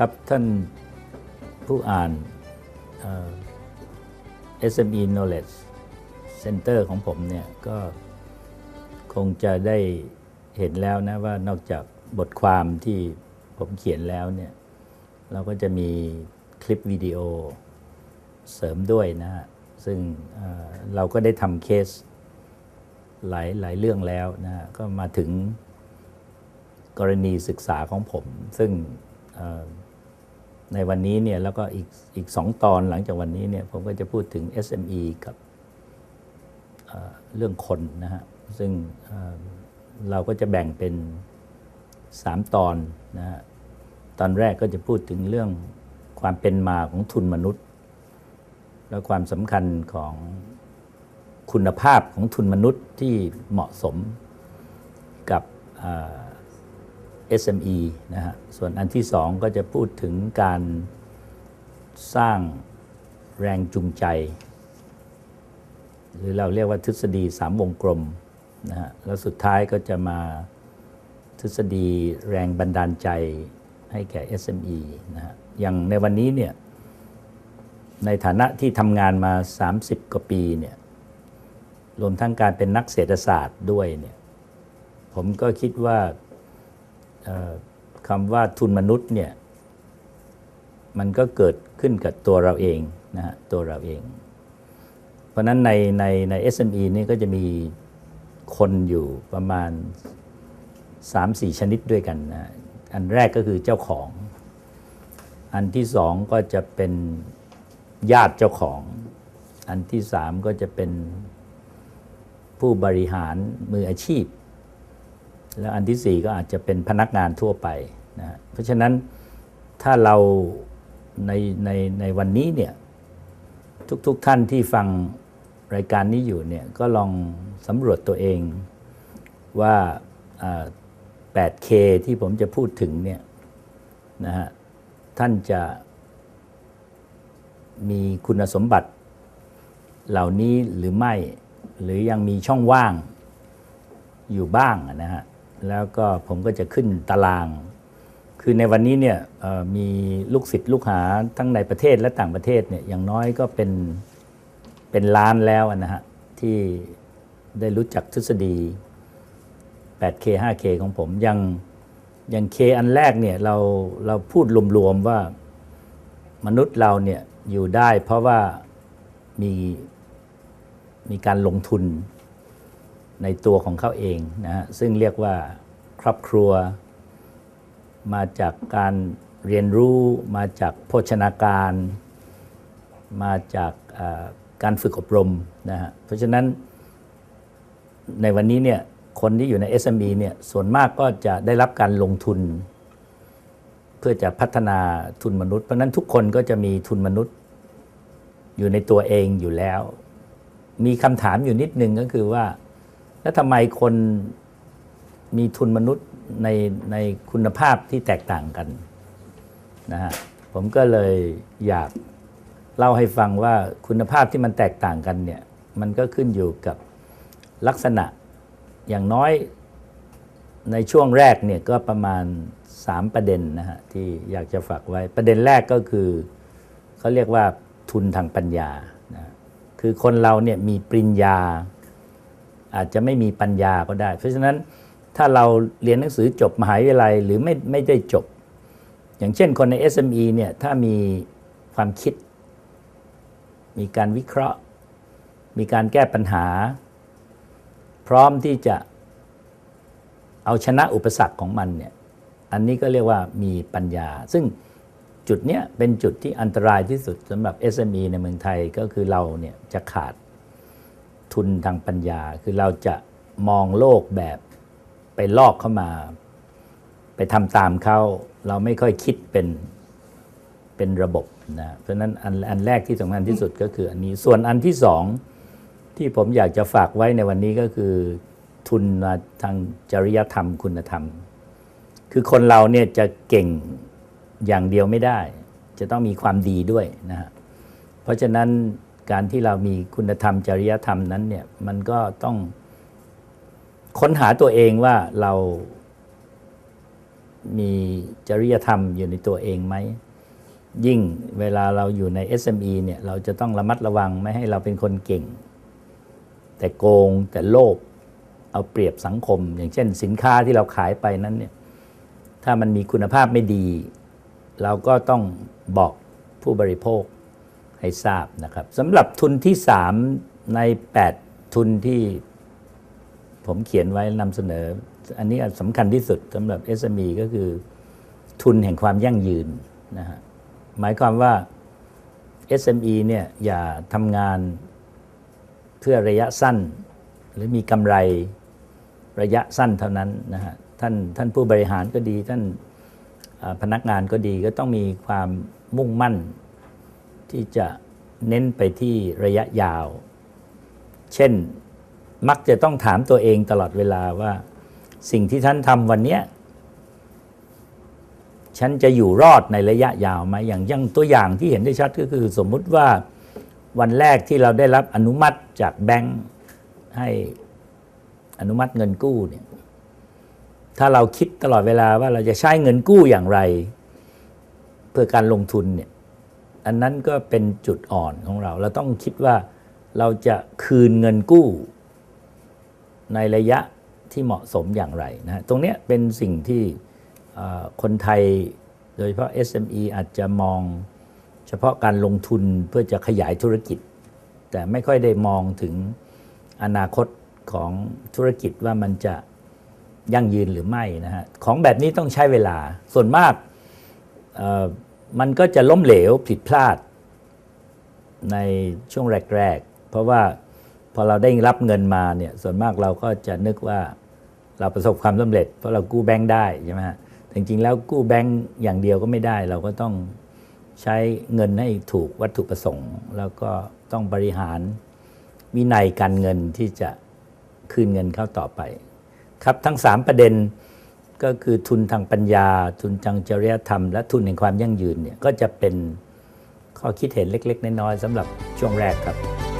ครับท่านผู้อ่าน SME Knowledge Center ของผมเนี่ยก็คงจะได้เห็นแล้วนะว่านอกจากบทความที่ผมเขียนแล้วเนี่ยเราก็จะมีคลิปวิดีโอเสริมด้วยนะฮะซึ่งเเราก็ได้ทำเคสหลายหลายเรื่องแล้วนะฮะก็มาถึงกรณีศึกษาของผม ซึ่ง ในวันนี้เนี่ยแล้วก็อีกอีกสองตอนหลังจากวันนี้เนี่ยผมก็จะพูดถึง SME กับเอ่อเรื่องคนนะฮะซึ่งเเราก็จะแบ่งเป็น 3 ตอนนะฮะตอนแรกก็จะพูดถึงเรื่องความเป็นมาของทุนมนุษย์ และความสำคัญของคุณภาพของทุนมนุษย์ที่เหมาะสมกับ SME นะฮะ ส่วนอันที่สองก็จะพูดถึงการสร้างแรงจูงใจ หรือเราเรียกว่าทฤษฎีสามวงกลมนะฮะ แล้วสุดท้ายก็จะมาทฤษฎีแรงบันดาลใจให้แก่ SME นะฮะ อย่างในวันนี้เนี่ยในฐานะที่ทำงานมา 30 กว่าปีเนี่ยรวมทั้งการเป็นนักเศรษฐศาสตร์ด้วยเนี่ยผมก็คิดว่า คำว่าทุนมนุษย์เนี่ยมันก็เกิดขึ้นกับตัวเราเองนะฮะตัวเราเอง เพราะนั้นในในใน SME นี่ก็จะมีคนอยู่ประมาณ 3-4 ชนิดด้วยกันนะอันแรกก็คือเจ้าของ อันที่สองก็จะเป็นญาติเจ้าของ อันที่สามก็จะเป็นผู้บริหารมืออาชีพ แล้วอันที่สี่ก็อาจจะเป็นพนักงานทั่วไปนะเพราะฉะนั้นถ้าเราในในในวันนี้เนี่ยทุกๆทท่านที่ฟังรายการนี้อยู่เนี่ยก็ลองสำรวจตัวเองว่า 8K ที่ผมจะพูดถึงเนี่ยนะฮะท่านจะมีคุณสมบัติเหล่านี้หรือไม่ หรือยังมีช่องว่างอยู่บ้างนะฮะ แล้วก็ผมก็จะขึ้นตาราง คือในวันนี้เนี่ยมีลูกศิษย์ลูกหาทั้งในประเทศและต่างประเทศเนี่ยอย่างน้อยก็เป็นเป็นล้านแล้วนะฮะที่ได้รู้จักทฤษฎี 8K 5K ของผมยังยัง K อันแรกเนี่ยเราเราพูดรวมๆว่ามนุษย์เราเนี่ยอยู่ได้เพราะว่ามีมีการลงทุน ในตัวของเขาเองนะฮะซึ่งเรียกว่าครอบครัว มาจากการเรียนรู้มาจากโภชนาการ มาจากการฝึกอบรมนะฮะเพราะฉะนั้นในวันนี้เนี่ยคนที่อยู่ใน SME เนี่ยส่วนมากก็จะได้รับการลงทุน เพื่อจะพัฒนาทุนมนุษย์ เพราะฉะนั้นทุกคนก็จะมีทุนมนุษย์อยู่ในตัวเองอยู่แล้ว มีคำถามอยู่นิดนึงก็คือว่า แล้วทำไมคนมีทุนมนุษย์ในในคุณภาพที่แตกต่างกันนะฮะผมก็เลยอยากเล่าให้ฟังว่าคุณภาพที่มันแตกต่างกันเนี่ยมันก็ขึ้นอยู่กับลักษณะอย่างน้อยในช่วงแรกเนี่ยก็ประมาณ 3 ประเด็นนะฮะที่อยากจะฝากไว้ประเด็นแรกก็คือเขาเรียกว่าทุนทางปัญญานะคือคนเราเนี่ยมีปริญญา อาจจะไม่มีปัญญาก็ได้ เพราะฉะนั้นถ้าเราเรียนหนังสือจบมหาวิทยาลัยหรือไม่ไม่ได้จบ อย่างเช่นคนใน SME เนี่ยถ้ามีความคิด มีการวิเคราะห์ มีการแก้ปัญหา พร้อมที่จะเอาชนะอุปสรรคของมันเนี่ยอันนี้ก็เรียกว่ามีปัญญา ซึ่งจุดเนี้ยเป็นจุดที่อันตรายที่สุดสำหรับ SME ในเมืองไทยก็คือเราเนี่ยจะขาด ทุนทางปัญญา คือเราจะมองโลกแบบไปลอกเข้ามา ไปทำตามเขาเราไม่ค่อยคิดเป็นเป็นระบบนะเพราะนั้นอันอันแรกที่สำคัญที่สุดก็คืออันนี้ส่วนอันที่สองที่ผมอยากจะฝากไว้ในวันนี้ก็คือทุนมาทางจริยธรรมคุณธรรม คือคนเราเนี่ยจะเก่งอย่างเดียวไม่ได้ จะต้องมีความดีด้วยนะฮะเพราะฉะนั้น การที่เรามีคุณธรรมจริยธรรมนั้นเนี่ยมันก็ต้องค้นหาตัวเองว่าเรามีจริยธรรมอยู่ในตัวเองไหม ยิ่งเวลาเราอยู่ใน SME เนี่ยเราจะต้องระมัดระวังไม่ให้เราเป็นคนเก่ง แต่โกงแต่โลภเอาเปรียบสังคม อย่างเช่นสินค้าที่เราขายไปนั้นเนี่ยถ้ามันมีคุณภาพไม่ดี เราก็ต้องบอกผู้บริโภค ให้ทราบนะครับสำหรับทุนที่ 3 ใน 8 ทุนที่ผมเขียนไว้นำเสนอ อันนี้สำคัญที่สุดสำหรับ SME ก็คือทุนแห่งความยั่งยืนนะฮะหมายความว่า SME เนี่ยอย่าทำงานเพื่อระยะสั้น หรือมีกำไรระยะสั้นเท่านั้นนะฮะท่านท่านผู้บริหารก็ดี ท่านพนักงานก็ดีก็ต้องมีความมุ่งมั่น ที่จะเน้นไปที่ระยะยาว เช่นมักจะต้องถามตัวเองตลอดเวลาว่า สิ่งที่ท่านทำวันนี้ฉันจะอยู่รอดในระยะยาวไหมอย่างยังตัวอย่างที่เห็นได้ชัดก็คือ สมมุติว่าวันแรกที่เราได้รับอนุมัติจากแบงค์ให้อนุมัติเงินกู้เนี่ยถ้าเราคิดตลอดเวลาว่าเราจะใช้เงินกู้อย่างไร เพื่อการลงทุนเนี่ย อันนั้นก็เป็นจุดอ่อนของเรา เราต้องคิดว่าเราจะคืนเงินกู้ในระยะที่เหมาะสมอย่างไรนะฮะตรงเนี้ยเป็นสิ่งที่คนไทยโดยเฉพาะ SME อาจจะมองเฉพาะการลงทุนเพื่อจะขยายธุรกิจ แต่ไม่ค่อยได้มองถึงอนาคตของธุรกิจว่ามันจะยั่งยืนหรือไม่นะฮะของแบบนี้ต้องใช้เวลาส่วนมาก มันก็จะล้มเหลวผิดพลาด ในช่วงแรก ๆ เพราะว่าพอเราได้รับเงินมาเนี่ยส่วนมากเราก็จะนึกว่าเราประสบความสำเร็จ เพราะเรากู้แบงค์ได้ใช่ไหมฮะแต่จริงๆแล้วกู้แบงค์อย่างเดียวก็ไม่ได้ เราก็ต้องใช้เงินให้ถูกวัตถุประสงค์ แล้วก็ต้องบริหารวินัยการเงินที่จะคืนเงินเข้าต่อไป ครับทั้ง 3 ประเด็น ก็คือทุนทางปัญญา ทุนทางจริยธรรม และทุนแห่งความยั่งยืนเนี่ยก็จะเป็นข้อคิดเห็นเล็ก ๆ น้อยๆสำหรับช่วงแรกครับ